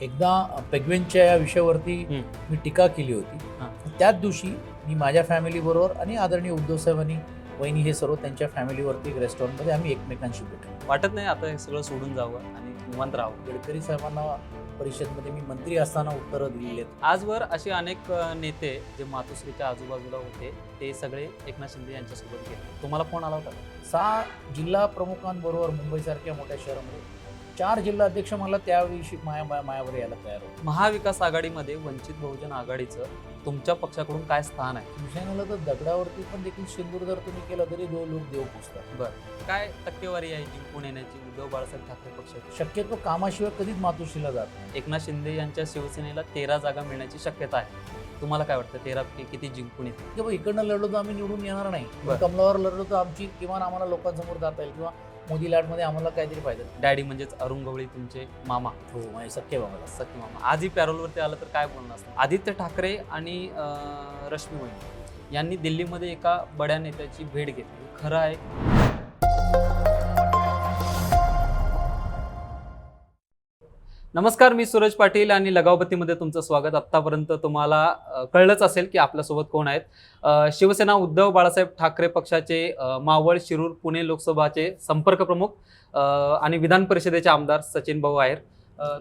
एकदा पेग्वेनच्या या विषयावरती. मी टीका केली होती. त्याच दिवशी मी माझ्या फॅमिलीबरोबर आणि आदरणीय उद्धव साहेबांनी वहिनी हे सर्व त्यांच्या फॅमिलीवरती एक रेस्टॉरंटमध्ये आम्ही एकमेकांशी भेटलो वाटत नाही आता हे सगळं सोडून जावं आणि निवांत राहावं गडकरी साहेबांना परिषदमध्ये मी मंत्री असताना उत्तरं दिलेली आहेत आजवर असे अनेक नेते जे मातोश्रीच्या आजूबाजूला होते ते सगळे एकनाथ शिंदे यांच्यासोबत गेले तुम्हाला फोन आला होता? सहा जिल्हा प्रमुखांबरोबर मुंबईसारख्या मोठ्या शहरामध्ये चार जिल्हा अध्यक्ष मला त्याविषयी माया माया मायावर यायला तयार होते. महाविकास आघाडीमध्ये वंचित बहुजन आघाडीचं तुमच्या पक्षाकडून काय स्थान आहे? विषयानं तर दगडावरती पण देखील सिंदूर जर तुम्ही केलं तरी दो लोक देव पुसतात काय टक्केवारी आहे जिंकून येण्याची उद्धव बाळासाहेब ठाकरे पक्षाची? शक्यतो कामाशिवाय कधीच मातोश्रीला जात नाही. एकनाथ शिंदे यांच्या शिवसेनेला तेरा जागा मिळण्याची शक्यता आहे. तुम्हाला काय वाटतं? तेरा किती जिंकून येतील? किंवा इकडनं लढलो तर आम्ही निवडून येणार नाही. बरं. कमलावर लढलो तर आमची किमान आम्हाला लोकांसमोर जाता येईल. किंवा मोदी लाटमध्ये आम्हाला काहीतरी फायदा. डॅडी म्हणजेच अरुण गवळी तुमचे मामा. हो माझे सख्खे बाबाला सख्खे मामा. आजही पॅरोलवरती आलं तर काय बोलणं असतं आदित्य ठाकरे आणि रश्मी वहिनी यांनी दिल्लीमध्ये एका बड्या नेत्याची भेट घेतली. खरं आहे. नमस्कार मी सूरज पाटील आणि लगावबत्तीमध्ये तुमचं स्वागत. आत्तापर्यंत तुम्हाला कळलंच असेल की आपल्यासोबत कोण आहेत. शिवसेना उद्धव बाळासाहेब ठाकरे पक्षाचे मावळ शिरूर पुणे लोकसभाचे संपर्क प्रमुख आणि विधान परिषदेचे आमदार सचिन भाऊ आहेर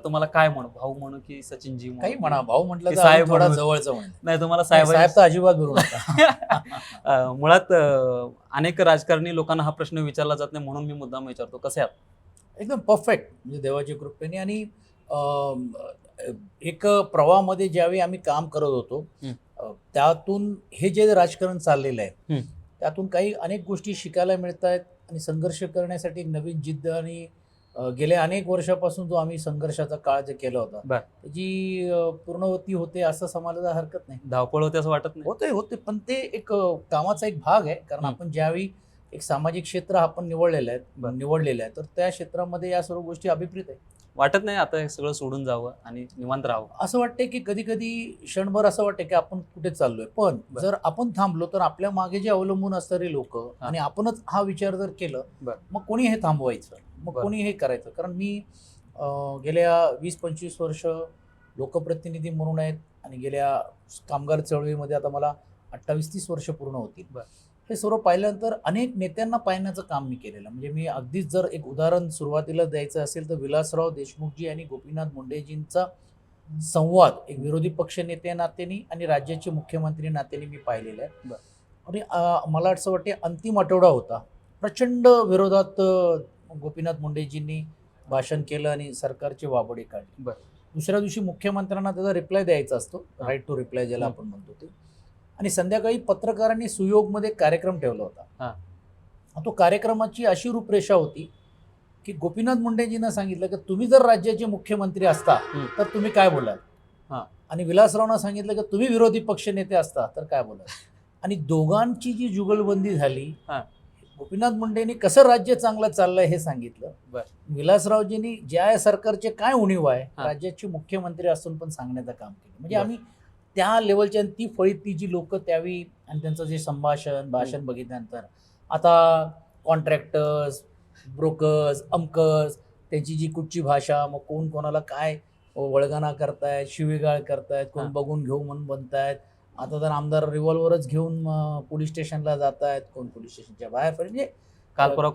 तुम्हाला काय म्हणू भाऊ म्हणू की सचिनजी? काही म्हणा भाऊ म्हटलं साहेब थोडा. जवळचं नाही तुम्हाला साहेब साहेब तर अजिबात नका. अं, मुळात अनेक राजकारणी लोकांना हा प्रश्न विचारला जात नाही म्हणून मी मुद्दाम विचारतो. कसे आहात? एकदम परफेक्ट म्हणजे देवाच्या कृपेने आणि एक प्रवाहामध्ये ज्यावेळी आम्ही काम करत होतो त्यातून हे जे राजकारण चाललेलं आहे. त्यातून काही अनेक गोष्टी शिकायला मिळत आहेत आणि संघर्ष करण्यासाठी नवीन जिद्द आणि गेल्या अनेक वर्षापासून जो आम्ही संघर्षाचा काळ जे केला होता अ, पूर्णवती होते असं समाजाला हरकत नाही. धावपळ होते असं वाटत नाही? होते होते पण ते एक कामाचा एक भाग आहे. कारण. आपण ज्यावेळी एक सामाजिक क्षेत्र आपण निवडलेलं आहे. निवडलेलं आहे तर त्या क्षेत्रामध्ये या सर्व गोष्टी अभिप्रेत आहे वाटत नाही आता हे सगळं सोडून जावं आणि निवांत राहावं असं वाटतंय की कधी कधी क्षणभर असं वाटतं की आपण कुठे चाललोय पण बरं. जर आपण थांबलो तर आपल्या मागे जे अवलंबून असणारे लोक आणि आपणच हा विचार जर केलं बरं. मग कोणी हे थांबवायचं मग बरं. कोणी हे करायचं कारण मी अं, गेल्या वीस पंचवीस वर्ष लोकप्रतिनिधी म्हणून आहेत आणि गेल्या कामगार चळवळीमध्ये आता मला अठ्ठावीस तीस वर्ष पूर्ण होतील बरं. हे सर्व पाहिल्यानंतर अनेक नेत्यांना पाहण्याचं काम मी केलेलं म्हणजे मी अगदीच जर एक उदाहरण सुरुवातीला द्यायचं असेल तर विलासराव देशमुखजी आणि गोपीनाथ मुंडेजींचा संवाद एक विरोधी पक्ष नेते नात्याने आणि राज्याचे मुख्यमंत्री नात्याने मी पाहिलेला आहे बरं. आणि मला असं वाटते अंतिम आठवडा होता प्रचंड विरोधात गोपीनाथ मुंडेजींनी भाषण केलं आणि सरकारची वाबडी काढली बरं. दुसऱ्या दिवशी मुख्यमंत्र्यांना त्याचा रिप्लाय द्यायचा असतो. राईट टू रिप्लाय ज्याला. आपण म्हणतो ते आणि संध्याकाळी पत्रकारांनी सुयोगमध्ये कार्यक्रम ठेवला होता हा. तो कार्यक्रमाची अशी रूपरेषा होती की गोपीनाथ मुंडेजींना सांगितलं की तुम्ही जर राज्याचे मुख्यमंत्री असता. तर तुम्ही काय बोलाल हा. आणि विलासरावना सांगितलं की तुम्ही विरोधी पक्ष नेते असता तर काय बोलाल आणि दोघांची जी जुगलबंदी झाली हा. गोपीनाथ मुंडेंनी कसं राज्य चांगलं चाललंय हे सांगितलं. विलासरावजींनी ज्या सरकारचे काय उणीव आहे. राज्याचे मुख्यमंत्री असून पण सांगण्याचं काम केलं म्हणजे. आम्ही त्या लेवलच्या ती फळीत ती जी लोक त्यावेळी आणि त्यांचं जे संभाषण भाषण बघितल्यानंतर आता कॉन्ट्रॅक्टर्स ब्रोकर्स अमकर्स त्यांची जी कुठची भाषा मग कोण कोणाला काय वळगाणा करतायत शिवीगाळ करतायत कोण. बघून घेऊ म्हणून बनतायत आता तर आमदार रिव्हॉल्वरच घेऊन पोलीस स्टेशनला जात आहेत कोण पोलीस स्टेशनच्या बाहेर म्हणजे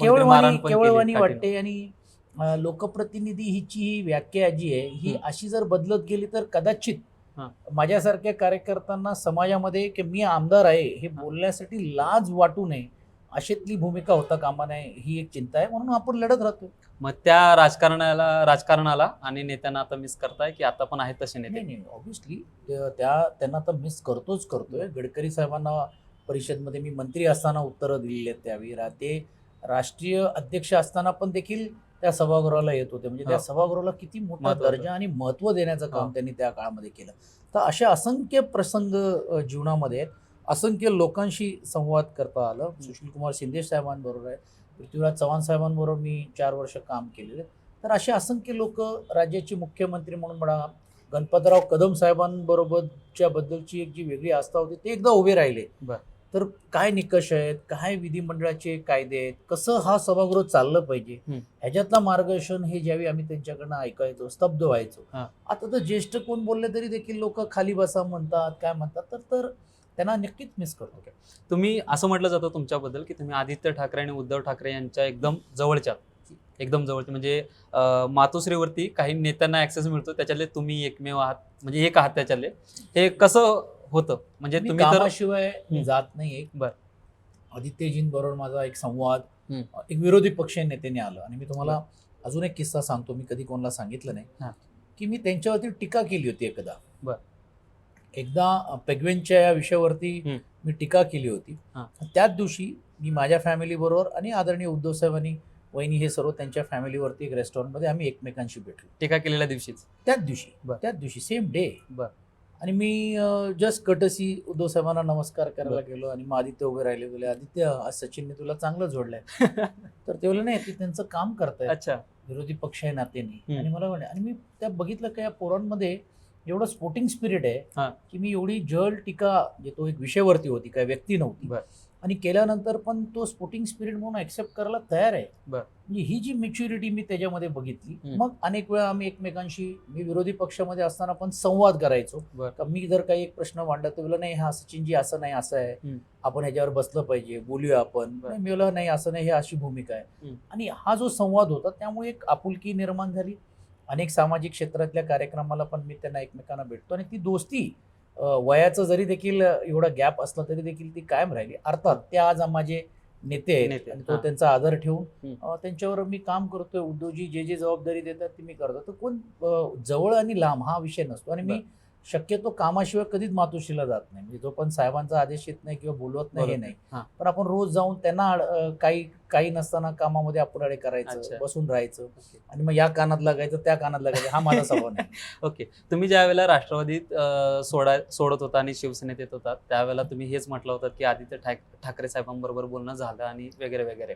केवळवाणी केवळवाणी. वाटते आणि लोकप्रतिनिधी हिची ही व्याख्या जी आहे ही. अशी जर बदलत गेली तर कदाचित. माझ्यासारख्या कार्यकर्त्यांना समाजामध्ये की मी आमदार आहे हे बोलण्यासाठी लाज वाटू नये अशीतली भूमिका होता कामा नये ही एक चिंता आहे. म्हणून आपण लढत राहतो. मग त्या राजकारणाला राजकारणाला आणि नेत्यांना आता मिस करताय की आता पण आहेत तसे नेते? नाही ऑब्व्हियसली त्या त्यांना तर मिस करतोच करतोय. गडकरी साहेबांना परिषदमध्ये मी मंत्री असताना उत्तरं दिलेली आहेत त्यावेळी. ते राष्ट्रीय अध्यक्ष असताना पण देखील त्या सभागृहाला येत होते म्हणजे त्या. सभागृहाला किती मोठा. दर्जा आणि महत्त्व देण्याचं काम. त्यांनी त्या काळामध्ये केलं तर अशा असंख्य प्रसंग जीवनामध्ये असंख्य लोकांशी संवाद करता आलं सुशील कुमार शिंदे साहेबांबरोबर आहे पृथ्वीराज चव्हाण साहेबांबरोबर मी चार वर्ष काम केलेले तर असे असंख्य लोक राज्याचे मुख्यमंत्री म्हणून म्हणा गणपतराव कदम साहेबांबरोबरच्या बद्दलची एक जी वेगळी आस्था होती ते एकदा उभे राहिले. तर काय निकष आहेत? काय विधिमंडळाचे कायदे आहेत? कसं हा सभागृह चाललं पाहिजे. ह्याच्यातलं मार्गदर्शन हे ज्यावेळी आम्ही त्यांच्याकडनं ऐकायचो स्तब्ध व्हायचो. आता तर ज्येष्ठ कोण बोलले तरी देखील लोक खाली बसा म्हणतात काय म्हणतात? तर तर त्यांना नक्कीच मिस करतो. तुम्ही असं म्हटलं जातं तुमच्याबद्दल की तुम्ही आदित्य ठाकरे आणि उद्धव ठाकरे यांच्या एकदम जवळच्या एकदम जवळचे म्हणजे मातोश्रीवरती काही नेत्यांना ऍक्सेस मिळतो त्याच्यातले तुम्ही एकमेव आहात म्हणजे एक आहात त्याच्यातले. हे कसं होतं म्हणजे मी तुम्ही तर कामाशिवाय हम्म. जात नाही एक बर. आदित्यजींबरोबर माझा एक संवाद हम्म. एक विरोधी पक्षीय नेत्याने आलं आणि मी तुम्हाला अजून एक किस्सा सांगतो मी कधी कोणाला सांगितलं हा. नाही की मी त्यांच्यावरती टीका केली होती एकदा बर. एकदा पेग्वेनच्या या विषयावरती. मी टीका केली होती हा. त्याच दिवशी मी माझ्या फॅमिली बरोबर आणि आदरणीय उद्धव साहेबांनी वहिनी हे सर्व त्यांच्या फॅमिलीवरती एक रेस्टॉरंटमध्ये आम्ही एकमेकांशी भेटलो टीका केलेल्या दिवशीच त्याच दिवशी बर. त्याच दिवशी सेम डे बर. आणि मी जस्ट कटसी उद्धव साहेबांना नमस्कार करायला गेलो आणि मग आदित्य उभे राहिले बोले आदित्य आज सचिनने तुला चांगलं जोडलंय तर ते बोलले नाही ते त्यांचं काम करतायत अच्छा विरोधी पक्ष आहे नात्याने हम्म. आणि मला म्हणे आणि मी त्या बघितलं का या पोरांमध्ये एवढं स्पोर्टिंग स्पिरिट. आहे की मी एवढी जळ टीका जे तो एक विषयावरती होती काय व्यक्ती नव्हती. आणि केल्यानंतर पण तो स्पोर्टिंग स्पिरिट म्हणून ऍक्सेप्ट करायला तयार आहे. म्हणजे ही जी मेच्युरिटी मी त्याच्यामध्ये बघितली. मग अनेक वेळा आम्ही एकमेकांशी मी विरोधी पक्षामध्ये असताना पण संवाद करायचो. का मी जर काही एक प्रश्न मांडला तर बोला नाही हा सचिनजी असं नाही असं आहे. आपण ह्याच्यावर बसलं पाहिजे बोलूया आपण मी नाही असं नाही हे अशी भूमिका आहे. आणि हा जो संवाद होता त्यामुळे एक आपुलकी निर्माण झाली अनेक सामाजिक क्षेत्रातल्या कार्यक्रमाला पण मी त्यांना एकमेकांना भेटतो आणि ती दोस्ती वयाचं जरी देखील एवढा गॅप असला तरी देखील ती कायम राहिली. अर्थात ते आज माझे नेते आहेत आणि तो. त्यांचा आदर ठेवून त्यांच्यावर मी काम करतोय. उद्योजी जे जे जबाबदारी देतात ती मी करतो. तर कोण जवळ आणि लांब हा विषय नसतो. आणि मी शक्यतो कामाशिवाय कधीच मातोश्रीला जात नाही. म्हणजे जो पण साहेबांचा आदेश येत नाही किंवा बोलवत नाही हे. नाही. पण आपण रोज जाऊन त्यांना काही काही नसताना कामामध्ये अपुराडे करायचं. बसून राहायचं. आणि मग या कानात लागायचं त्या कानात लागायचं हा माझा स्वभाव नाही. ओके. तुम्ही ज्या वेळेला राष्ट्रवादीत सोडा सोडत होता आणि शिवसेनेत येत होता त्यावेळेला तुम्ही हेच म्हटलं होतं की आदित्य ठाक ठाकरे साहेबांबरोबर बोलणं झालं आणि वगैरे वगैरे.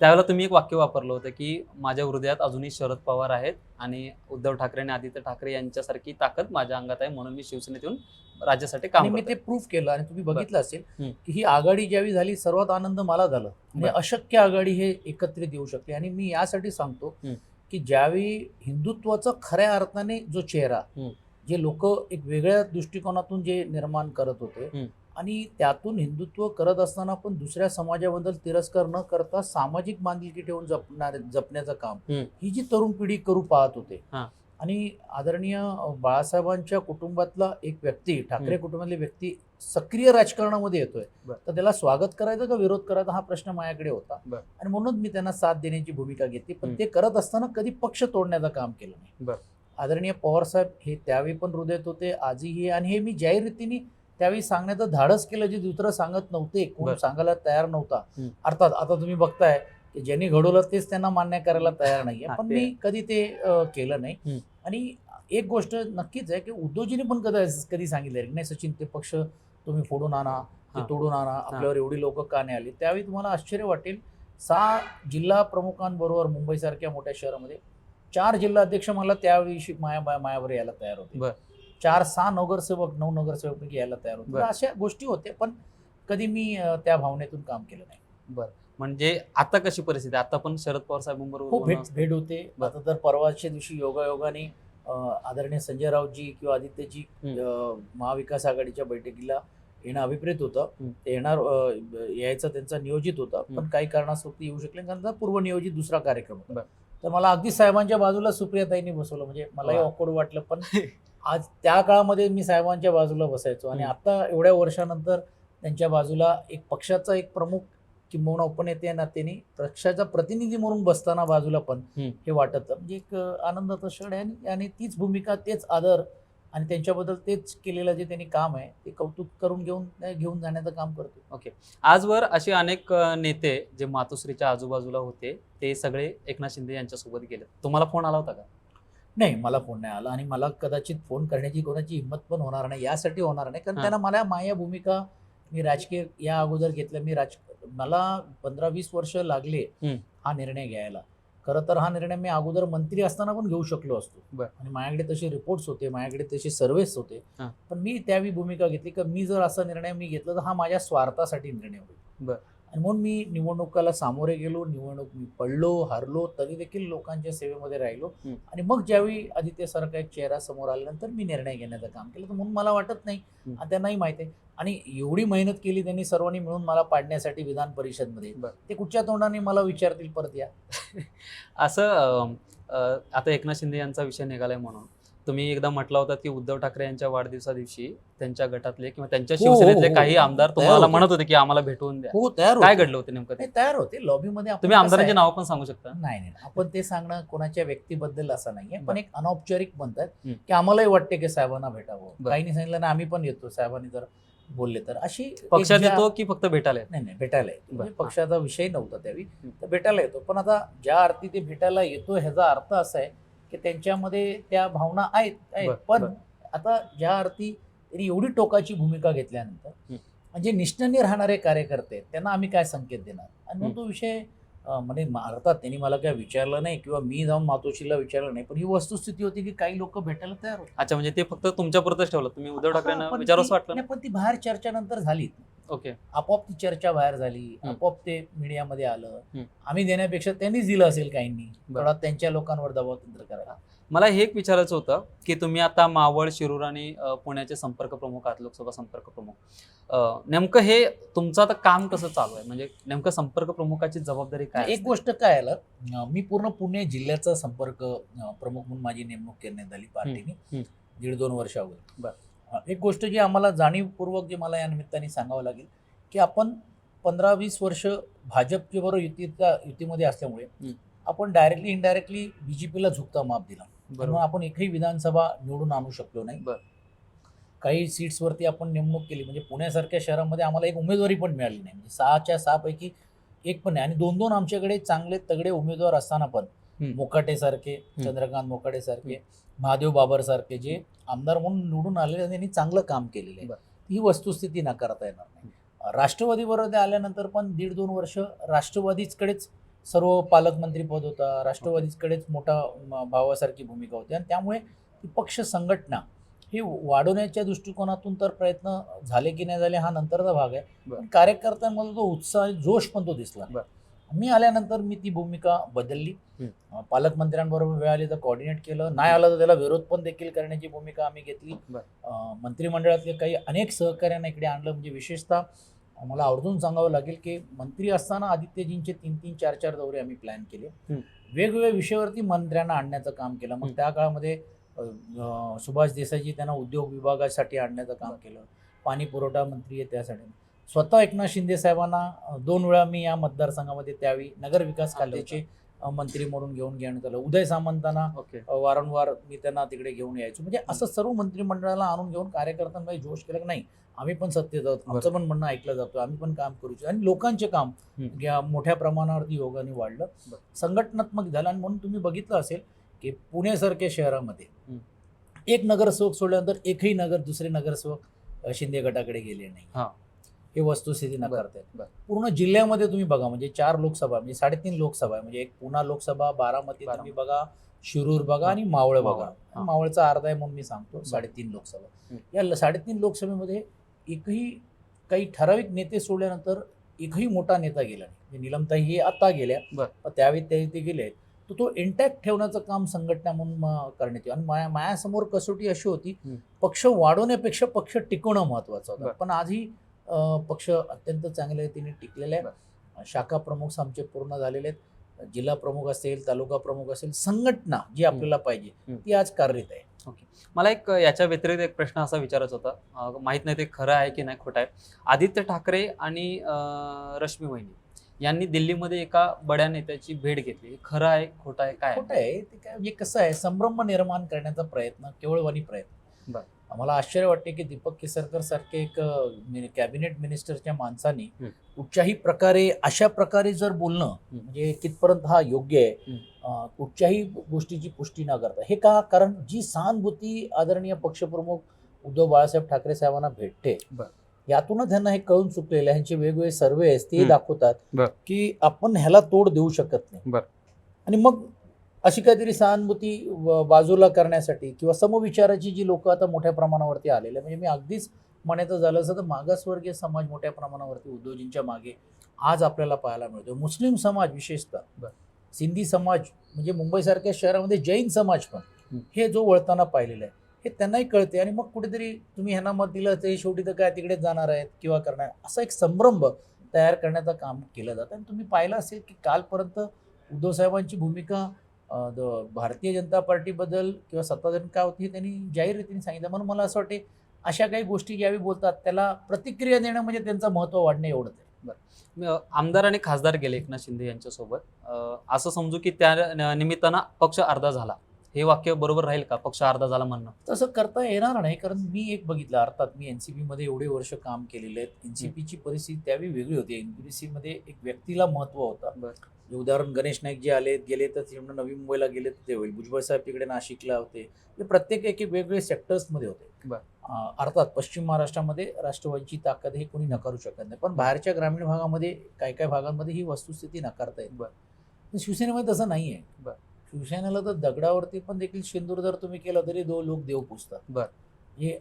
त्यावेळेला तुम्ही एक वाक्य वापरलं होतं की माझ्या हृदयात अजूनही शरद पवार आहेत आणि उद्धव ठाकरे आणि आदित्य ठाकरे यांच्यासारखी ताकद माझ्या अंगात आहे म्हणून मी शिवसेनेत येऊन राज्यासाठी आणि काम मी करतोय. ते प्रूफ केलं आणि तुम्ही बघितलं असेल हम्म. की ही आघाडी ज्यावेळी झाली सर्वात आनंद मला झाला म्हणजे बरं. अशक्य आघाडी हे एकत्रित येऊ शकते आणि मी यासाठी सांगतो हम्म. की ज्यावेळी हिंदुत्वाचा खऱ्या अर्थाने जो चेहरा हम्म. जे लोक एक वेगळ्या दृष्टिकोनातून जे निर्माण करत होते. आणि त्यातून हिंदुत्व करत असताना पण दुसऱ्या समाजाबद्दल तिरस्कार न करता सामाजिक बांधिलकी ठेवून जपणार जपण्याचं काम हम्म. ही जी तरुण पिढी करू पाहत होते हा. आणि आदरणीय बाळासाहेबांच्या कुटुंबातला एक व्यक्ती ठाकरे. कुटुंबातली व्यक्ती सक्रिय राजकारणामध्ये येतोय. तर त्याला स्वागत करायचं का विरोध करायचा हा प्रश्न माझ्याकडे होता. आणि म्हणूनच मी त्यांना साथ देण्याची भूमिका घेतली पण. ते करत असताना कधी पक्ष तोडण्याचं काम केलं नाही. आदरणीय पवार साहेब हे त्यावेळी पण हृदयात होते आजही हे आणि हे मी जाहीर रीतीने त्यावेळी सांगण्याचं धाडस केलं जे दुसरं सांगत नव्हते कोण. सांगायला तयार नव्हता. अर्थात आता तुम्ही बघताय की ज्यांनी घडवलं तेच त्यांना मान्य करायला तयार नाहीये हा, पण ते मी. कधी ते केलं नाही. आणि एक गोष्ट नक्कीच आहे की उद्धवजीने पण कधी कधी सांगितलं की नाही सचिन ते पक्ष तुम्ही फोडून आणा ते. तोडून आणा आपल्यावर एवढी लोक का नाही आली त्यावेळी तुम्हाला आश्चर्य वाटेल सहा जिल्हा प्रमुखांबरोबर मुंबईसारख्या मोठ्या शहरामध्ये चार जिल्हाध्यक्ष मला त्यावेळी माया माया- मायावर यायला तयार होते बर. चार सहा नगरसेवक नऊ नगरसेवक यायला तयार होते बर. अशा गोष्टी होत्या पण कधी मी त्या भावनेतून काम केलं नाही म्हणजे आता कशी परिस्थिती? आता पण शरद पवार साहेबांबरोबर हो बोलणं भेट? भेट होते. आता तर परवाच्या दिवशी योगायोगाने आदरणीय संजय राऊतजी किंवा आदित्यजी महाविकास आघाडीच्या बैठकीला येणं अभिप्रेत होतं. ते येणार यायचं त्यांचा नियोजित होता पण. काही कारणास्तव ते येऊ शकले कारण पूर्वनियोजित दुसरा कार्यक्रम. होता तर मला अगदी साहेबांच्या बाजूला सुप्रियाताईंनी बसवलं म्हणजे मलाही. ऑकवर्ड वाटलं पण आज त्या काळामध्ये मी साहेबांच्या बाजूला बसायचो आणि. आता एवढ्या वर्षानंतर त्यांच्या बाजूला एक पक्षाचा एक प्रमुख किंबहुना उपनेते नात्याने पक्षाचा प्रतिनिधी म्हणून बसताना बाजूला पण. हे वाटत. म्हणजे एक आनंदाचा क्षण आहे आणि- तीच भूमिका तेच आदर आणि त्यांच्याबद्दल तेच केलेलं जे त्यांनी काम आहे ते कौतुक करून घेऊन घेऊन जाण्याचं काम करतो आजवर असे अनेक नेते जे मातोश्रीच्या आजूबाजूला होते ते सगळे एकनाथ शिंदे यांच्यासोबत गेले. तुम्हाला फोन आला होता का? नाही मला फोन नाही आला आणि मला कदाचित फोन करण्याची कोणाची हिंमत पण होणार नाही यासाठी होणार नाही. कारण. त्यांना मला माया भूमिका मी राजकीय या अगोदर घेतलं मी राज मला पंधरा वीस वर्ष लागले. हा निर्णय घ्यायला खरं तर हा निर्णय मी अगोदर मंत्री असताना पण घेऊ शकलो असतो. आणि माझ्याकडे तसे रिपोर्ट्स होते माझ्याकडे तसे सर्वेस होते. पण मी त्यावेळी भूमिका घेतली की मी जर असा निर्णय मी घेतला तर हा माझ्या स्वार्थासाठी निर्णय होईल. आणि म्हणून मी निवडणुकाला सामोरे गेलो निवडणूक मी पडलो हारलो तरी देखील लोकांच्या सेवेमध्ये राहिलो. आणि मग ज्यावेळी आदित्यसारखा एक चेहरा समोर आल्यानंतर मी निर्णय घेण्याचं काम केलं तर म्हणून मला वाटत नाही. आणि त्यांनाही माहिती आहे आणि एवढी मेहनत केली त्यांनी सर्वांनी मिळून मला पाडण्यासाठी विधान परिषदमध्ये. ते कुठच्या तोंडाने मला विचारतील परत या असं आता एकनाथ शिंदे यांचा विषय निघालाय म्हणून तुम्ही एकदा म्हटला होता की उद्धव ठाकरे यांच्या वाढदिवसा दिवशी त्यांच्या गटातले किंवा त्यांच्या हो, हो, शिवसेनेतले हो. काही आमदार तयार तुम्हाला. म्हणत होते की आम्हाला भेटवून द्या हो तयार काय. घडलं होतं नेमकं तयार होते लॉबीमध्ये तुम्ही आमदारांची नाव पण सांगू शकता नाही नाही आपण ते सांगणं कोणाच्या व्यक्तीबद्दल असं नाहीये पण. एक अनौपचारिक म्हणतात हं. की आम्हालाही वाटते की साहेबांना भेटावं. काहींनी सांगितलं ना आम्ही पण येतो साहेबांनी जर बोलले तर अशी पक्षात येतो की फक्त भेटायला? नाही नाही भेटायला येतो म्हणजे. पक्षाचा विषय नव्हता त्यावेळी. तर भेटायला येतो पण आता ज्या अर्थी ते भेटायला येतो ह्याचा अर्थ असा आहे की त्यांच्यामध्ये त्या भावना आहेत पण. आता ज्या अर्थी त्यांनी एवढी टोकाची भूमिका घेतल्यानंतर. म्हणजे निष्ठेने राहणारे कार्यकर्ते त्यांना आम्ही काय संकेत देणार आणि. तो विषय म्हणजे अर्थात त्यांनी मला काय विचारलं नाही किंवा मी जाऊन मातोश्रीला विचारलं नाही. पण ही वस्तुस्थिती होती की काही लोक भेटायला तयार होते. अच्छा म्हणजे ते फक्त तुमच्या पुरतच ठेवलं? तुम्ही उद्धव ठाकरेंना हा, पण विचारच ती- वाटलं ना? नाही, पण ती बाहेर चर्चेनंतर झाली. ओके. आपोआप ती चर्चा बाहेर झाली. आपोआप ते मीडियामध्ये आलं. आम्ही देण्यापेक्षा त्यांनीच दिलं असेल काहींनी. थोडा त्यांच्या लोकांवर दबाव तंत्र करायला. मला हे एक विचारायचं होतं की तुम्ही आता मावळ शिरूर आणि पुण्याचे संपर्क प्रमुख आहात लोकसभा संपर्क प्रमुख नेमकं हे तुमचं आता काम कसं चालू आहे म्हणजे नेमकं संपर्क प्रमुखाची जबाबदारी काय एक? गोष्ट काय आलं मी पूर्ण पुणे जिल्ह्याचा संपर्क प्रमुख म्हणून माझी नेमणूक करण्यात आली पार्टीने. दीड दोन वर्ष अगोदर एक गोष्ट जी आम्हाला जाणीवपूर्वक जे मला या निमित्ताने सांगावं लागेल की आपण पंधरा वीस वर्ष भाजपच्या बरोबर युतीचा युतीमध्ये असल्यामुळे. आपण डायरेक्टली इनडायरेक्टली बीजेपीला झुकता माप दिला त्यामुळे बरोबर. आपण एकही विधानसभा निवडून आणू शकलो नाही. काही सीट्सवरती आपण नेमणूक केली. म्हणजे पुण्यासारख्या शहरामध्ये आम्हाला एक उमेदवारी पण मिळाली नाही. म्हणजे सहाच्या सहा पैकी एक पण नाही. आणि दोन दोन आमच्याकडे चांगले तगडे उमेदवार असताना पण. मोकाटे सारखे चंद्रकांत मोकाटे सारखे महादेव बाबर सारखे जे आमदार म्हणून निवडून आलेले त्यांनी चांगलं काम केलेलं आहे. ही वस्तुस्थिती नाकारता येणार नाही. राष्ट्रवादीबरोबर ते आल्यानंतर पण दीड दोन वर्ष राष्ट्रवादीचकडेच सर्व पालकमंत्री पद होता. राष्ट्रवादीचकडेच मोठा भावासारखी भूमिका होती. आणि त्यामुळे ती पक्ष संघटना ही वाढवण्याच्या दृष्टिकोनातून तर प्रयत्न झाले की नाही झाले हा नंतरचा भाग आहे. पण कार्यकर्त्यांमध्ये तो उत्साह जोश पण तो दिसला. मी आल्यानंतर मी ती भूमिका बदलली. पालकमंत्र्यांबरोबर वेळ आली तर कॉर्डिनेट केलं. नाही आलं तर त्याला विरोध पण देखील करण्याची भूमिका आम्ही घेतली. मंत्रिमंडळातले काही अनेक सहकार्यांना इकडे आणलं. म्हणजे विशेषतः मला आवर्जून सांगावं लागेल की मंत्री असताना आदित्यजींचे तीन तीन चार चार दौरे आम्ही प्लॅन केले. वेगवेगळ्या विषयावरती मंत्र्यांना आणण्याचं काम केलं. मग. त्या काळामध्ये सुभाष देसाईजी त्यांना उद्योग विभागासाठी आणण्याचं काम केलं. पाणी पुरवठा मंत्री आहे त्यासाठी. स्वतः एकनाथ शिंदे साहेबांना दोन वेळा मी या मतदारसंघामध्ये त्यावेळी नगर विकास आलं खात्याचे मंत्री म्हणून घेऊन घेण्यात आलं. उदय सामंतांना वारंवार मी त्यांना तिकडे घेऊन यायचो. म्हणजे असं सर्व मंत्रिमंडळाला आणून घेऊन कार्यकर्त्यांमध्ये जोश केला की नाही आम्ही पण सत्तेत आहोत. आमचं पण म्हणणं ऐकलं जातं. आम्ही पण काम करू आणि लोकांचे काम. या मोठ्या प्रमाणावरती योगाने वाढलं. संघटनात्मक झालं. आणि म्हणून तुम्ही बघितलं असेल की पुण्यासारख्या शहरामध्ये. एक नगरसेवक सोडल्यानंतर एकही नगर दुसरे नगरसेवक शिंदे गटाकडे गेले हा. नाही हे वस्तुस्थिती नकारतात बरं. पूर्ण जिल्ह्यामध्ये तुम्ही बघा म्हणजे चार लोकसभा म्हणजे साडेतीन लोकसभा आहे म्हणजे एक पुणा लोकसभा बारामती. तुम्ही बघा शिरूर बघा आणि मावळ बघा. मावळचा अर्धा आहे म्हणून मी सांगतो साडेतीन लोकसभा. या साडेतीन लोकसभेमध्ये एकही काही ठराविक नेते सोडल्यानंतर एकही मोठा नेता गेला नाही म्हणजे निलमताई हे आता गेल्या त्यावेळी ते गेले तर तो इंटॅक्ट ठेवण्याचं काम संघटना म्हणून करण्यात येईल आणि माया मायासमोर कसोटी अशी होती. पक्ष वाढवण्यापेक्षा पक्ष टिकवणं महत्वाचं होतं. पण आजही पक्ष अत्यंत चांगल्या रीतीने टिकलेला आहे. शाखा प्रमुख आमचे पूर्ण झालेले आहेत. जिल्हा प्रमुख असेल तालुका प्रमुख असेल संघटना जी आपल्याला पाहिजे. ती आज कार्यरत आहे. मला एक याच्या व्यतिरिक्त एक प्रश्न असा विचारायचा होता. माहीत नाही ते खरं आहे की नाही खोटं आहे. आदित्य ठाकरे आणि रश्मी वहिनी यांनी दिल्लीमध्ये एका बड्या नेत्याची भेट घेतली. खरं आहे खोटं आहे काय? खोटं आहे. ते काय म्हणजे कसं आहे? संभ्रम निर्माण करण्याचा प्रयत्न केवळवानी प्रयत्न. बरं. आम्हाला आश्चर्य वाटते की दीपक केसरकर सारखे एक कॅबिनेट मिनिस्टरच्या माणसाने. कुठच्याही प्रकारे अशा प्रकारे जर बोलणं. म्हणजे कितपर्यंत हा योग्य आहे कुठच्याही गोष्टीची पुष्टी न करता हे का कारण जी सहानुभूती आदरणीय पक्षप्रमुख उद्धव बाळासाहेब ठाकरे साहेबांना भेटते. यातूनच त्यांना हे कळून चुकलेलं आहे ह्यांचे वेगवेगळे सर्वे आहेत ते. दाखवतात. की आपण ह्याला तोड देऊ शकत नाही आणि मग अशी काहीतरी सहानुभूती बाजूला करण्यासाठी किंवा समविचाराची जी लोक आता मोठ्या प्रमाणावरती आलेले म्हणजे मी अगदीच म्हणायचं झालं असं तर मागासवर्गीय समाज मोठ्या प्रमाणावरती उद्योजींच्या मागे आज आपल्याला पाहायला मिळतो मुस्लिम समाज विशेषतः. सिंधी समाज म्हणजे मुंबईसारख्या शहरामध्ये जैन समाज पण हं. जो वळताना पाहिलेला आहे हे त्यांनाही कळते आणि मग कुठेतरी तुम्ही ह्यांना मत दिलं ते शेवटी तर काय तिकडेच जाणार आहेत किंवा करणार असा एक संभ्रम तयार करण्याचं काम केलं जातं. आणि तुम्ही पाहिलं असेल की कालपर्यंत उद्धव साहेबांची भूमिका द- भारतीय जनता पार्टीबद्दल किंवा सत्ताधारी काय होती हे त्यांनी जाहीर रीतीने सांगितलं. म्हणून मला असं वाटते अशा काही गोष्टी ज्यावेळी बोलतात त्याला प्रतिक्रिया देणं म्हणजे त्यांचं महत्त्व वाढणे एवढंच आहे. अ, आमदार आणि खासदार गेले एकनाथ शिंदे यांच्यासोबत. असं समजू की त्या निमित्तानं पक्ष अर्धा झाला. हे वाक्य बरोबर राहील का? पक्ष अर्धा झाला म्हणणं. तसं करता येणार नाही कारण मी एक बघितलं अर्थात मी एन सी मध्ये एवढे वर्ष काम केलेले आहेत. एन सी पीची परिस्थिती त्यावेळी वेगळी होती. एन सी मध्ये एक व्यक्तीला महत्त्व होता. बरं. उदाहरण गणेश नाईक जे आले गेले तर ते म्हणून नवी मुंबईला गेले तर ते होईल. भुजबळ साहेब तिकडे नाशिकला होते. म्हणजे प्रत्येक एक एक वेगवेगळे सेक्टर्समध्ये होते. अर्थात पश्चिम महाराष्ट्रामध्ये राष्ट्रवादीची ताकद हे कोणी नकारू शकत नाही. पण बाहेरच्या ग्रामीण भागामध्ये काही काही भागांमध्ये ही वस्तुस्थिती नकारता येते. बरं. पण शिवसेनेमध्ये तसं नाही आहे बरं. शिवसेनेला तर दगडावरती पण देखील शेंदूर जर तुम्ही केलं तरी दो लोक देव पुजतात बरं. हे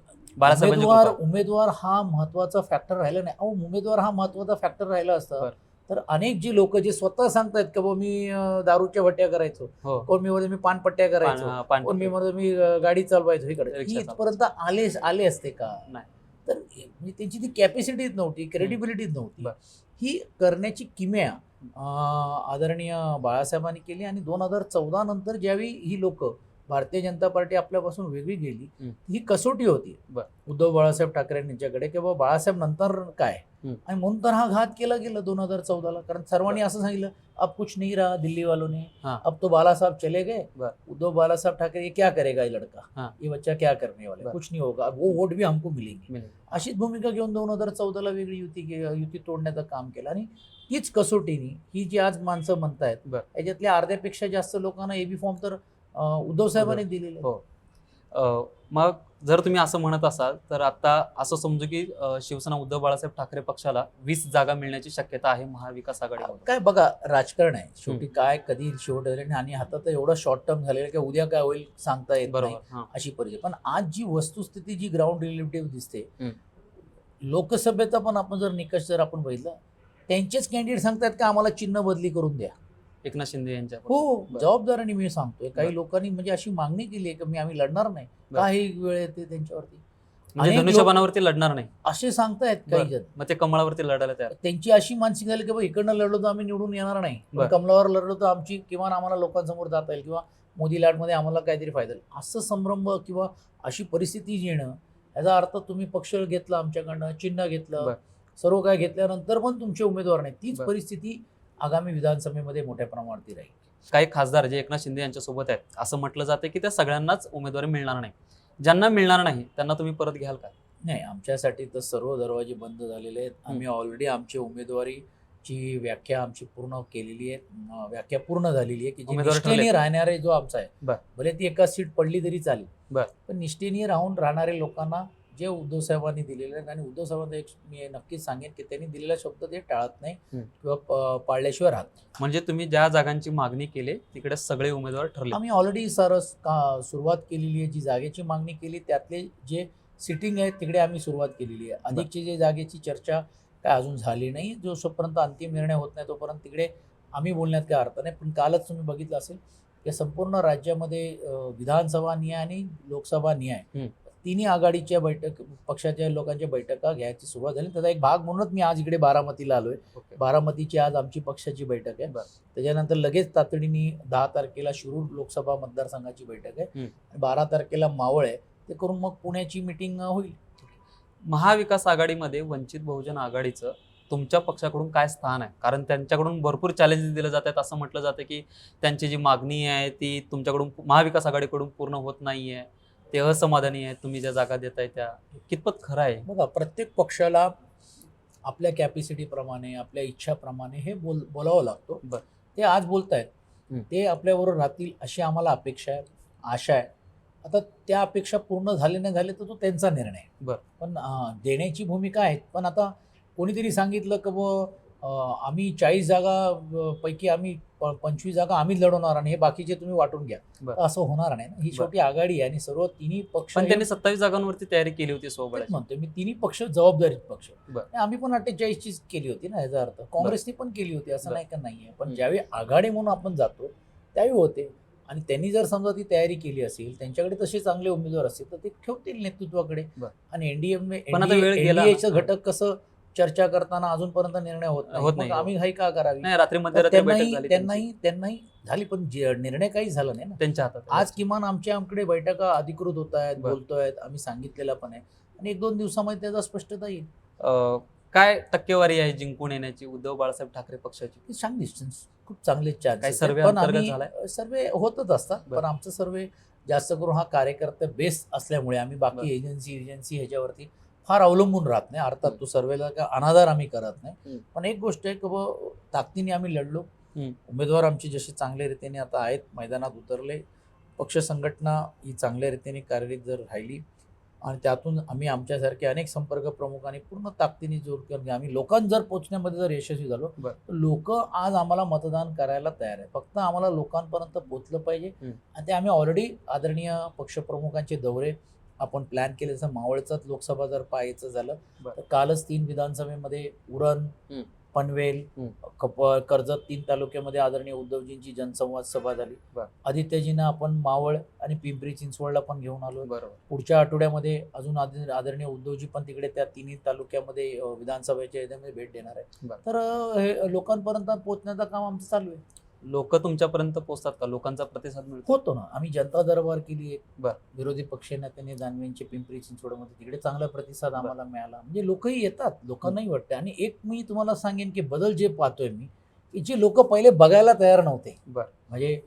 उमेदवार हा महत्त्वाचा फॅक्टर राहिला नाही. अहो उमेदवार हा महत्त्वाचा फॅक्टर राहिला असता. तर अनेक जी लोक जे स्वतः सांगतायत की बाबा मी दारूच्या भट्ट्या करायचो. हो. कोण मी म्हणतो मी पानपट्ट्या करायचो. पान- कोण मी म्हणतो मी गाडी चालवायचो इकडे. रिक्षा ही इथपर्यंत आले आले असते का? नाही. तर म्हणजे त्यांची ती कॅपॅसिटीच नव्हती क्रेडिबिलिटीच नव्हती. बरं. ही करण्याची किमया अं, आदरणीय बाळासाहेबांनी केली आणि दोन हजार चौदा नंतर ज्यावेळी ही लोक भारतीय जनता पार्टी आपल्यापासून वेगळी गेली हं. कसोटी होती. उद्धव बाळासाहेब ठाकरे यांच्याकडे की बाबा बाळासाहेब नंतर काय. आणि म्हणून तर हा घात केला गेला दोन हजार चौदाला कारण सर्वांनी असं सांगितलं अब कुछ नहीं रहा दिल्ली वालों ने हाँ. अब तो बाला साहब चले गए. उद्धव बाला साहब ठाकरे ये क्या करेगा ये लड़का हाँ. ये बच्चा क्या करने वाला. कुछ नहीं होगा वो वोट भी हमको मिलेंगे. अशीच भूमिका घेऊन दोन हजार चौदाला वेगळी युती युती तोडण्याचं काम केलं आणि तीच कसोटीनी ही जी आज माणसं म्हणतायत. याच्यातल्या अर्ध्यापेक्षा जास्त लोकांना एबी फॉर्म तर उद्धव साहेबांनी दिलेले हो. मग जर तुम्ही असं म्हणत असाल तर आता असं समजू की शिवसेना उद्धव बाळासाहेब ठाकरे पक्षाला वीस जागा मिळण्याची शक्यता आहे महाविकास आघाडीमध्ये. काय बघा राजकारण आहे. शेवटी काय कधी शेवट आणि हातात एवढं शॉर्ट टर्म झालेलं की उद्या काय होईल सांगता येत बरोबर अशी परिस्थिती. पण आज जी वस्तुस्थिती जी ग्राउंड रिलेटिव्ह दिसते. लोकसभेचा पण आपण जर निकष जर आपण बघितला त्यांचेच कॅन्डिडेट सांगतात की आम्हाला चिन्ह बदली करून द्या. एकनाथ शिंदे यांच्या हो. जबाबदारीने मी सांगतोय काही. लोकांनी म्हणजे अशी मागणी केली आहे की मी आम्ही लढणार नाही. काही वेळ येते त्यांच्यावरती म्हणजे धनुष्यबाणावरती लढणार नाही असे सांगतायत काही जण मग ते कमळावरती लढायला तयार त्यांची अशी मानसिक झाली की इकडनं लढलो तर आम्ही निवडून येणार नाही. कमलावर लढलो तर आमची किमान आम्हाला लोकांसमोर जाता येईल किंवा मोदी लाटमध्ये आम्हाला काहीतरी फायदा होईल असं संभ्रम किंवा अशी परिस्थिती येणं याचा अर्थ तुम्ही पक्ष घेतला आमच्याकडनं चिन्ह घेतलं. सर्व काय घेतल्यानंतर पण तुमचे उमेदवार नाही तीच. परिस्थिती आगामी विधानसभेमध्ये मोठ्या प्रमाणावरती राहील. काही खासदार जे एकनाथ शिंदे यांच्या सोबत आहेत असं म्हटलं जाते की त्या सगळ्यांनाच उमेदवारी मिळणार नाही. ज्यांना मिळणार नाही त्यांना तुम्ही परत घ्याल का? नाही आमच्यासाठी तर सर्व दरवाजे बंद झालेले आहेत. आम्ही ऑलरेडी आमची उमेदवारीची व्याख्या आमची पूर्ण केलेली आहे. व्याख्या पूर्ण झालेली आहे की जी उमेदवार निष्ठेने. राहणारे जो आमचा आहे. भले ती एका सीट पडली तरी चालेल. बर. पण निष्ठेने राहून राहणारे लोकांना जे उद्धव साहेबांनी दिलेले आहेत आणि उद्धव साहेबांना एक मी नक्कीच सांगेन की त्यांनी दिलेला शब्द ते टाळत नाही. किंवा पाळल्याशिवाय राहत. म्हणजे तुम्ही ज्या जागांची मागणी केली तिकडे सगळे उमेदवार ठरले आम्ही ऑलरेडी सर का सुरुवात केलेली आहे जी जागेची मागणी केली त्यातले जे सिटिंग आहे तिकडे आम्ही सुरुवात केलेली आहे अधिकची जे जागेची चर्चा काय अजून झाली नाही जोपर्यंत अंतिम निर्णय होत नाही तोपर्यंत तिकडे आम्ही बोलण्यात काय अर्थ नाही पण कालच तुम्ही बघितलं असेल की संपूर्ण राज्यामध्ये विधानसभा न्याय आणि लोकसभा न्याय. तिन्ही आघाडीच्या बैठक पक्षाच्या लोकांच्या बैठका घ्यायची सुरुवात झाली. त्याचा एक भाग म्हणूनच मी आज इकडे बारामतीला आलोय. बारामतीची आज आमची पक्षाची बैठक आहे. बरं. त्याच्यानंतर लगेच तातडीने दहा तारखेला शिरूर लोकसभा मतदारसंघाची बैठक आहे. बारा तारखेला मावळ आहे. ते करून मग पुण्याची मिटिंग होईल. महाविकास आघाडीमध्ये वंचित बहुजन आघाडीचं तुमच्या पक्षाकडून काय स्थान आहे? कारण त्यांच्याकडून भरपूर चॅलेंजेस दिले जात आहेत. असं म्हटलं जातं की त्यांची जी मागणी आहे ती तुमच्याकडून महाविकास आघाडीकडून पूर्ण होत नाही आहे ते असमाधानी आहे तुम्ही ज्या जागा देताय त्या. कितपत खरं आहे? बघा प्रत्येक पक्षाला आपल्या कॅपॅसिटीप्रमाणे आपल्या इच्छाप्रमाणे हे बोल बोलावं लागतो. बरं. ते आज बोलतायत. हम्म. ते आपल्याबरोबर राहतील अशी आम्हाला अपेक्षा आहे आशा आहे. आता त्या अपेक्षा पूर्ण झाले नाही झाले तर तो त्यांचा निर्णय आहे. बरं. पण देण्याची भूमिका आहे पण आता कोणीतरी सांगितलं की अं, आम्ही चाळीस जागा पैकी आम्ही पंचवीस जागा आम्हीच लढवणार आणि हे बाकीचे तुम्ही वाटून घ्या असं होणार नाही ना ही. शेवटी आघाडी आहे आणि सर्व तिन्ही पक्ष पण त्यांनी सत्तावीस जागांवरती तयारी केली होती सोबत म्हणतोय मी तिन्ही पक्ष जबाबदारीत पक्ष आम्ही पण अठ्ठेचाळीस चीच केली होती ना याचा अर्थ काँग्रेसने पण केली होती असं. नाही का नाहीये पण. ज्यावेळी आघाडी म्हणून आपण जातो त्यावेळी होते आणि त्यांनी जर समजा ती तयारी केली असेल त्यांच्याकडे तसे चांगले उमेदवार असतील तर ते ठेवतील नेतृत्वाकडे. आणि एनडीए पण आता वेळ गेला ना. एनडीएचं घटक कसं चर्चा करताना अजूनपर्यंत निर्णय होत नाही होत मग नाही. आम्ही घाई का करावी नाही रात्री मध्यरात्री बैठक त्यांनाही झाली त्यांची. त्यांनाही त्यांनाही झाली पण जे- निर्णय काही झाला नाही ना त्यांच्या हातात आज किमान आमच्या आमकडे बैठका अधिकृत होत आहेत बरं. बोलतोयत आम्ही सांगितलेलं पण आहे आणि एक दोन दिवसामध्ये त्याचा स्पष्टता येईल अं, काय टक्केवारी आहे जिंकून येण्याची उद्धव बाळासाहेब ठाकरे पक्षाची हे सांग डिस्टन्स खूप चांगले चान्स काही. सर्वे पण अंतर्गत आम्ही? सर्वे होतच असतात बरं. पण आमचं सर्वे जास्त करून हा कार्यकर्ते बेस असल्यामुळे आम्ही बरं. बाकी एजन्सी एजन्सी ह्याच्यावरती फार अवलंबून राहत नाही अर्थात. तो सर्वेला काय अनाधार आम्ही करत नाही. पण एक गोष्ट आहे की ताकदीने आम्ही लढलो. उमेदवार आमचे जसे चांगल्या रीतीने आता आहेत मैदानात उतरले पक्ष संघटना ही चांगल्या रीतीने कार्यरत जर राहिली आणि त्यातून आम्ही आमच्यासारखे अनेक संपर्क प्रमुखांनी पूर्ण ताकदीने जोर केला आम्ही लोकांत जर पोहोचण्यामध्ये जर यशस्वी झालो. तर लोक आज आम्हाला मतदान करायला तयार आहे फक्त आम्हाला लोकांपर्यंत पोहोचलं पाहिजे. आणि ते आम्ही ऑलरेडी आदरणीय पक्षप्रमुखांचे दौरे आपण प्लॅन केले जसं मावळचाच लोकसभा जर पाहायचं झालं. तर कालच तीन विधानसभेमध्ये उरण. पनवेल कर्जत तीन तालुक्यामध्ये आदरणीय उद्धवजींची जनसंवाद सभा झाली. आदित्यजींना आपण मावळ आणि पिंपरी चिंचवडला पण घेऊन आलो बरोबर पुढच्या आठवड्यामध्ये अजून आदर- आदरणीय उद्धवजी पण तिकडे त्या तिन्ही तालुक्यामध्ये विधानसभेच्या भेट देणार आहे. तर हे लोकांपर्यंत पोहोचण्याचं काम आमचं चालू आहे लोक तुमच्यापर्यंत पोहोचतात का? लोकांचा प्रतिसाद मिळतो? होतो ना. आम्ही जनता दरबार केली एक. बरं. विरोधी पक्ष नेत्यांनी दानवेंचे पिंपरी चिंचवडमध्ये तिकडे चांगला प्रतिसाद आम्हाला मिळाला. म्हणजे लोकही येतात. लोकांनाही वाटते. आणि एक मी तुम्हाला सांगेन की बदल जे पाहतोय मी की जे लोक पहिले बघायला तयार नव्हते. बरं. म्हणजे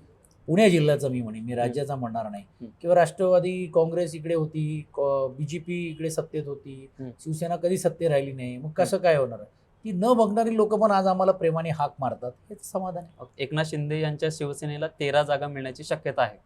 पुणे जिल्ह्याचं मी म्हणेन. मी राज्याचा म्हणणार नाही. किंवा राष्ट्रवादी काँग्रेस इकडे होती बीजेपी इकडे सत्तेत होती. शिवसेना कधी सत्ते राहिली नाही. मग कसं काय होणार? ती न बघणारी लोक पण आज आम्हाला प्रेमाने हाक मारतात. हेच समाधान आहे. एकनाथ शिंदे यांच्या शिवसेनेला तेरा जागा मिळण्याची शक्यता आहे.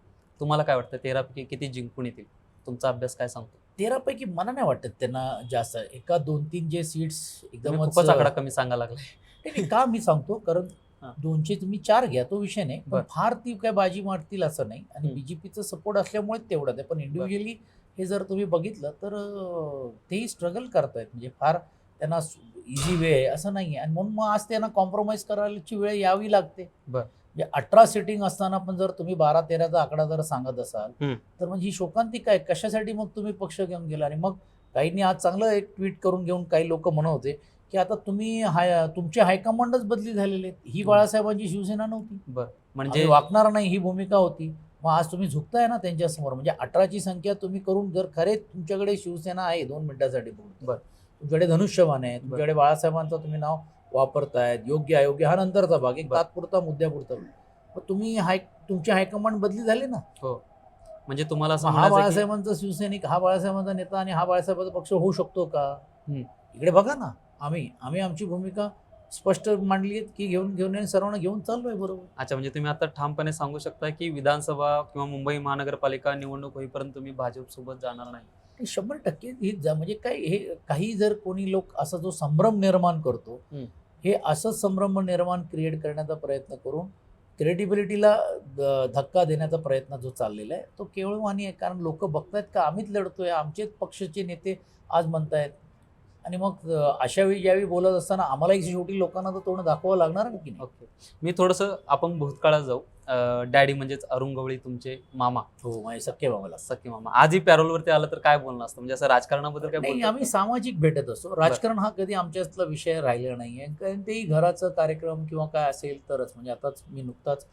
तुम्हाला काय वाटतं तेरा पैकी किती जिंकून येतील? तुमचा अभ्यास काय सांगतो? तेरापैकी मला नाही वाटत त्यांना जास्त. एका दोन तीन जे सीट्स तुम्ही एकदम खूपच आकडा कमी सांगायला लागलाय का मी सांगतो? कारण हा. दोनशे तुम्ही चार घ्या तो विषय नाही. पण बर. फार ती काय बाजी मारतील असं नाही. आणि हम्म. बीजेपीचा सपोर्ट असल्यामुळे तेवढं आहे पण इंडिव्हिज्युअली हे जर तुम्ही बघितलं तर अं, तेही स्ट्रगल करतायत. म्हणजे फार त्यांना इझी वे आहे असं नाही आहे आणि म्हणून मग आज त्यांना कॉम्प्रोमाइज करायची वेळ यावी लागते बर. म्हणजे अठरा सिटिंग असताना पण जर तुम्ही बारा तेराचा आकडा जर सांगत असाल. तर म्हणजे ही शोकांतिक आहे कशासाठी मग तुम्ही पक्ष घेऊन गेला आणि मग काहींनी आज चांगलं एक ट्विट करून घेऊन काही लोक म्हणत होते की आता तुम्ही हाय तुमचे हायकमांडच बदली झालेले ही. बाळासाहेबांची शिवसेना नव्हती बर म्हणजे वाकणार नाही ही भूमिका होती मग आज तुम्ही झुकताय ना त्यांच्यासमोर म्हणजे अठराची संख्या तुम्ही करून जर खरे तुमच्याकडे शिवसेना आहे दोन मिनिटासाठी. बर. तुमच्याकडे धनुष्यबाण आहे तुमच्याकडे बाळासाहेबांचं तुम्ही नाव वापरतायत योग्य अयोग्य हा नंतरचा भाग एक. तात्पुरता मुद्द्यापुरता. मग तुम्ही हाय तुमचे हायकमांड बदली झाले ना? म्हणजे तुम्हाला असं हा बाळासाहेबांचा शिवसैनिक हा बाळासाहेबांचा नेता आणि हा बाळासाहेबांचा पक्ष होऊ शकतो का. इकडे बघा ना आम्ही आम्ही आमची भूमिका स्पष्ट मांडली की घेऊन घेऊन आणि सर्वांना घेऊन चाललोय बरोबर. अच्छा म्हणजे तुम्ही आता ठामपणे सांगू शकता की विधानसभा किंवा मुंबई महानगरपालिका निवडणूक होईपर्यंत तुम्ही भाजप सोबत जाणार नाही? हे शंभर टक्के ही जा- म्हणजे काय हे काही जर कोणी लोक असा जो संभ्रम निर्माण करतो. हे असंच संभ्रम निर्माण क्रिएट करण्याचा प्रयत्न करून क्रेडिबिलिटीला धक्का देण्याचा प्रयत्न जो चाललेला आहे तो केवळवाणी आहे. कारण लोक बघतायत का आम्हीच लढतोय आमचेच पक्षाचे नेते आज म्हणतायत. आणि मग अ, अशा वेळी ज्यावेळी बोलत असताना आम्हालाही शेवटी लोकांना तर तोंड दाखवावं लागणार की नाही? ओके. मी थोडंसं आपण भूतकाळात जाऊ. डॅडी म्हणजेच अरुण गवळी तुमचे मामा. हो माझे सख्खे बाबाला सख्खे मामा. आजही पॅरोलवरती आलं तर काय बोलणं असतं? म्हणजे असं राजकारणाबद्दल काय नाही आम्ही सामाजिक भेटत असतो. राजकारण हा कधी आमच्यातला विषय राहिलेला नाहीये. कारण तेही घराचा कार्यक्रम किंवा काय असेल तरच. म्हणजे आताच मी नुकताच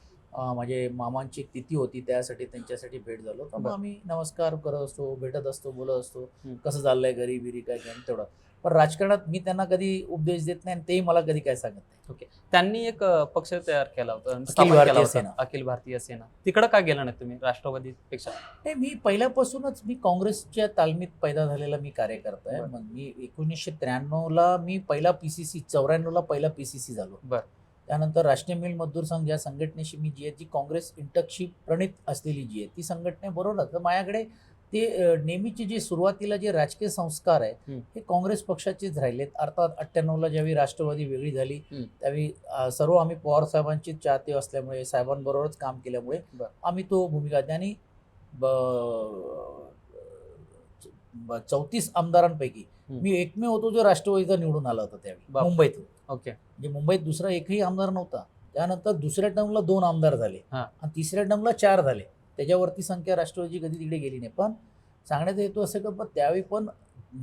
माझे मामांची तिथी होती. त्यासाठी त्यांच्यासाठी भेट झालो. तर. आम्ही नमस्कार करत असतो भेटत असतो बोलत असतो. कसं चाललंय घरी बिरी काय काय तेवढं. पण राजकारणात मी त्यांना कधी उपदेश देत नाही आणि तेही मला कधी काय सांगत नाही. त्यांनी एक पक्ष तयार केला होता स्थापन केला भारतीय होता, सेना. अखिल भारतीय सेना. तिकडं का गेला नाही तुम्ही राष्ट्रवादी पेक्षा नाही मी पहिल्यापासूनच मी काँग्रेसच्या तालमीत पैदा झालेला मी कार्यकर्ता आहे. बरं. मग मी एकोणीसशे त्र्याण्णवला मी पहिला पी सी सी चौऱ्याण्णवला पहिला पी सी सी झालो. बरं. त्यानंतर राष्ट्रीय मिल मजदूर संघ या संघटनेशी मी जी आहे जी काँग्रेस इंटकशी प्रणित असलेली जी आहे ती संघटनेबरोबर तर माझ्याकडे ते नेहमीचे जे सुरुवातीला जे राजकीय संस्कार आहेत. हे काँग्रेस पक्षाचेच राहिलेत अर्थात अठ्ठ्याण्णवला ज्यावेळी राष्ट्रवादी वेगळी झाली. त्यावेळी सर्व आम्ही पवार साहेबांचे चाहते असल्यामुळे साहेबांबरोबरच काम केल्यामुळे. आम्ही तो भूमिका आणि चौतीस आमदारांपैकी. मी एकमेव होतो जो राष्ट्रवादीचा निवडून आला होता त्यावेळी बाप. मुंबईतून ओके म्हणजे मुंबईत दुसरा एकही आमदार नव्हता त्यानंतर दुसऱ्या टर्मला दोन आमदार झाले. आणि तिसऱ्या टर्मला चार झाले त्याच्यावरती संख्या राष्ट्रवादीची कधी तिकडे गेली नाही. पण सांगण्याचा हेतू असं का पण त्यावेळी पण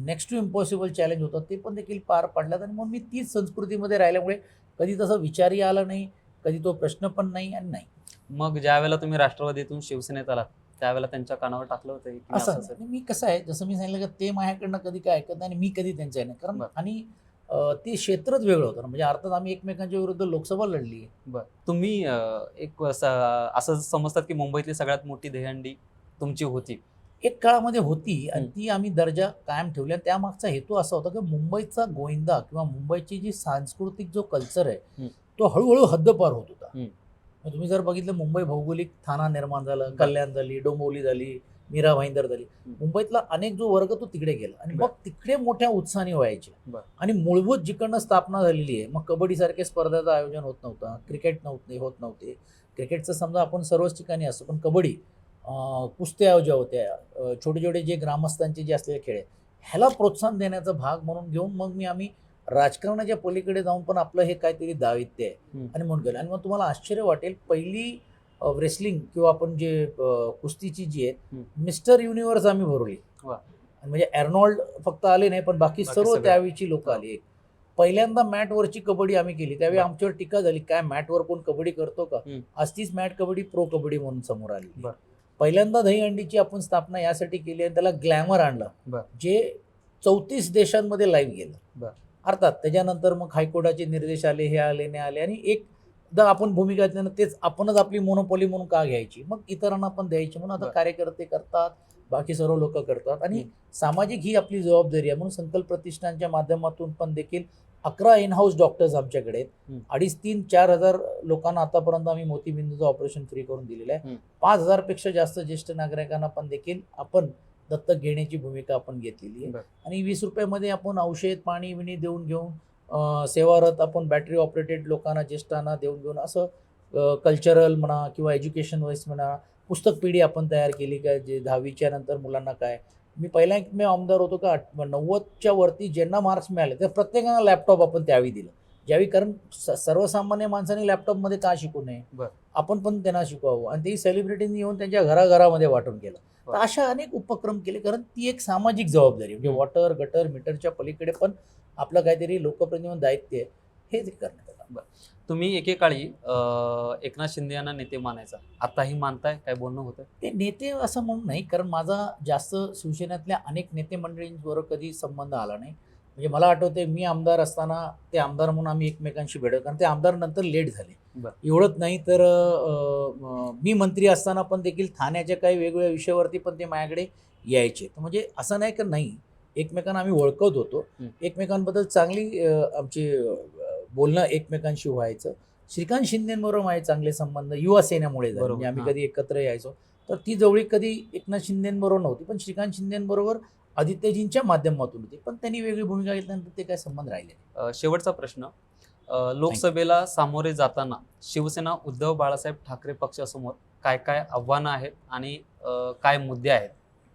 नेक्स्ट टू इम्पॉसिबल चॅलेंज होतं ते पण देखील पार पडल्यात. आणि मग मी तीच संस्कृतीमध्ये राहिल्यामुळे कधी तसा विचारही आला नाही कधी तो प्रश्न पण नाही आणि नाही. मग ज्या वेळेला तुम्ही राष्ट्रवादीतून शिवसेनेत आलात त्यावेळेला त्यांच्या कानावर टाकलं होतं असं मी कसं आहे जसं मी सांगितलं का ते माझ्याकडनं कधी काय ऐकत नाही आणि मी कधी त्यांचं आहे नाही. कारण. आणि ते क्षेत्रच वेगळं होतं म्हणजे अर्थात आम्ही एकमेकांच्या विरुद्ध लोकसभा लढली. बर. तुम्ही एक असं समजतात की मुंबईतली सगळ्यात मोठी दहीहंडी तुमची होती. एक काळामध्ये होती आणि. ती आम्ही दर्जा कायम ठेवली आणि त्यामागचा हेतू असा होता की मुंबईचा गोविंदा किंवा मुंबईची जी सांस्कृतिक जो कल्चर आहे. तो हळूहळू हद्दपार होत होता. तुम्ही जर बघितलं मुंबई भौगोलिक ठाणा निर्माण झालं कल्याण झाली डोंबिवली झाली मीरा भाईंदर झाली. मुंबईतला अनेक जो वर्ग तो तिकडे गेला आणि. मग तिकडे मोठ्या उत्साहाने व्हायचे. आणि मूलभूत जिकडनं स्थापना झालेली आहे मग कबड्डीसारख्या स्पर्धाचं आयोजन होत नव्हतं क्रिकेट नव्हते होत नव्हते क्रिकेटचं समजा आपण सर्वच ठिकाणी असतो पण कबड्डी कुस्त्या ज्या होत्या छोटे छोटे जे ग्रामस्थांचे जे असलेले खेळ ह्याला प्रोत्साहन देण्याचा भाग म्हणून घेऊन मग मी आम्ही राजकारणाच्या पलीकडे जाऊन पण आपलं हे काहीतरी दायित्य आहे. आणि म्हणून गेलं आणि मग तुम्हाला आश्चर्य वाटेल पहिली रेसलिंग किंवा आपण जे कुस्तीची जी आहे. मिस्टर युनिव्हर्स आम्ही भरवली म्हणजे एर्नॉल्ड फक्त आले नाही पण बाकी सर्व. त्यावेळीची लोक. आली पहिल्यांदा मॅटवरची कबड्डी आम्ही केली त्यावेळी. आमच्यावर टीका झाली काय मॅटवर कोण कबड्डी करतो का. आज तीच मॅट कबड्डी प्रो कबड्डी म्हणून समोर आली. पहिल्यांदा दहीहंडीची आपण स्थापना यासाठी केली आणि त्याला ग्लॅमर आणलं. जे चौतीस देशांमध्ये लाईव्ह. गेलं अर्थात त्याच्यानंतर मग हायकोर्टाचे निर्देश आले हे आले नाही आले आणि एकदा आपण भूमिका घेतल्यानं तेच आपणच आपली मोनोपॉली म्हणून का घ्यायची मग इतरांना पण द्यायची म्हणून आता. कार्यकर्ते करतात बाकी सर्व लोक करतात आणि. सामाजिक ही आपली जबाबदारी आहे म्हणून संकल्प प्रतिष्ठानच्या माध्यमातून पण देखील अकरा इन हाऊस डॉक्टर्स आमच्याकडे आहेत. अडीच तीन चार हजार लोकांना आतापर्यंत आम्ही मोतीबिंदूचं ऑपरेशन फ्री करून दिलेलं आहे. पाच हजारपेक्षा जास्त ज्येष्ठ नागरिकांना पण देखील आपण दत्तक घेण्याची भूमिका आपण घेतलेली आहे. आणि वीस रुपयामध्ये आपण औषध पाणी विणी देऊन घेऊन सेवारत आपण बॅटरी ऑपरेटेड लोकांना ज्येष्ठांना देऊन घेऊन असं कल्चरल म्हणा किंवा एज्युकेशन वाईज म्हणा पुस्तक पिढी आपण तयार केली काय जे दहावीच्या नंतर मुलांना काय मी पहिला एक मी आमदार होतो का नव्वदच्या वरती ज्यांना मार्क्स मिळाले त्या प्रत्येकाला लॅपटॉप आपण त्यावेळी दिलं ज्यावेळी कारण स- सर्वसामान्य माणसाने लॅपटॉपमध्ये का शिकू नये. आपण पण त्यांना शिकवावं आणि ते सेलिब्रिटींनी येऊन त्यांच्या घराघरामध्ये वाटून केलं तर. अशा अनेक उपक्रम केले कारण ती एक सामाजिक जबाबदारी. म्हणजे. वॉटर गटर मीटरच्या पलीकडे पण आपलं काहीतरी लोकप्रतिनिधी दायित्व आहे हे करण्यात आलं तुम्ही एकेकाळी एकनाथ शिंदे यांना नेते मानायचा. आताही मानताय? काय बोलणं होतं ते नेते असं म्हणून नाही कारण माझा जास्त शिवसेनेतल्या अनेक नेते मंडळींबरोबर कधी संबंध आला नाही. म्हणजे मला आठवते मी आमदार असताना ते आमदार म्हणून आम्ही एकमेकांशी भेटत कारण ते आमदार नंतर लेट झाले. बरं. एवढंच नाही तर मी मंत्री असताना पण देखील ठाण्याच्या काही वेगवेगळ्या विषयावरती पण ते माझ्याकडे यायचे. तर म्हणजे असं नाही का नाही एकमेकांना आम्ही ओळखत होतो. एकमेकांबद्दल चांगली आमची बोलणं एकमेकांशी व्हायचं. श्रीकांत शिंदेबरोबर माझे चांगले संबंध युवा सेनेमुळे म्हणजे आम्ही. कधी एकत्र यायचो. तर ती जवळी कधी एकनाथ शिंदेबरोबर नव्हती. पण श्रीकांत शिंदेबरोबर आदित्यजींच्या माध्यमातून होती. पण त्यांनी वेगळी भूमिका घेतल्यानंतर ते काय संबंध राहिले शेवटचा प्रश्न. लोकसभेला सामोरे जाताना शिवसेना उद्धव बाळासाहेब ठाकरे पक्षासमोर काय काय आव्हानं आहेत आणि काय मुद्दे आहेत?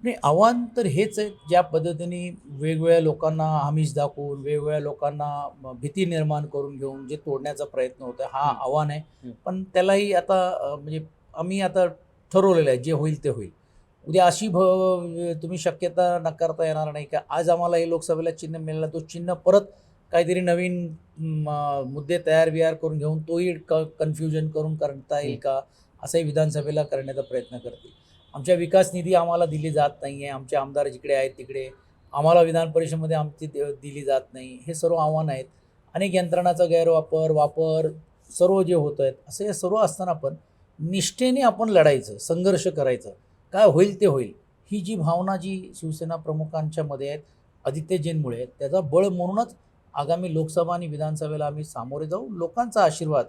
नाही आव्हान तर हेच आहे ज्या पद्धतीने वेगवेगळ्या लोकांना आमिष दाखवून वेगवेगळ्या लोकांना भीती निर्माण करून घेऊन जे तोडण्याचा प्रयत्न होता हा हं. आव्हान आहे. पण त्यालाही आता म्हणजे आम्ही आता ठरवलेलं आहे जे होईल ते होईल उद्या अशी भ तुम्ही शक्यता नाकारता येणार नाही का आज आम्हाला हे लोकसभेला चिन्ह मिळालं तो चिन्ह परत काहीतरी नवीन मुद्दे तयार बियार करून घेऊन तोही क कन्फ्युजन करून करता येईल. का असंही विधानसभेला करण्याचा प्रयत्न करतील. आमच्या विकास निधी आम्हाला दिली जात नाही आहे आमचे आमदार जिकडे आहेत तिकडे आम्हाला विधान परिषदेमध्ये आमची दे- दिली जात नाही. हे सर्व आव्हानं आहेत. अनेक यंत्रणाचा गैरवापर वापर सर्व जे होत आहेत असं हे सर्व असताना पण निष्ठेने आपण लढायचं संघर्ष करायचं. काय होईल ते होईल. ही जी भावना जी शिवसेना प्रमुखांच्या मध्ये आहेत आदित्यजींमुळे आहेत, त्याचा बळ म्हणूनच आगामी लोकसभा आणि विधानसभेला आम्ही सामोरे जाऊ. लोकांचा आशीर्वाद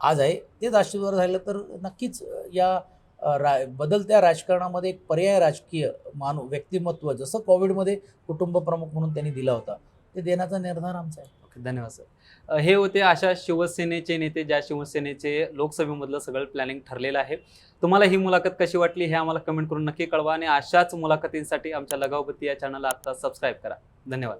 आज आहे. तेच आशीर्वाद राहिलं तर नक्कीच या रा बदलत्या राजकारणामध्ये एक पर्याय राजकीय मानू व्यक्तिमत्व जसं कोविडमध्ये कुटुंब प्रमुख म्हणून त्यांनी दिला होता ते देण्याचा निर्धार आमचा आहे. ओके धन्यवाद सर. हे होते अशा शिवसेनेचे नेते ज्या शिवसेनेचे लोकसभेमधलं सगळं प्लॅनिंग ठरलेलं आहे. तुम्हाला ही मुलाखत कशी वाटली हे आम्हाला कमेंट करून नक्की कळवा आणि अशाच मुलाखतींसाठी आमच्या लगावबत्ती या चॅनलला आत्ता सबस्क्राईब करा. धन्यवाद.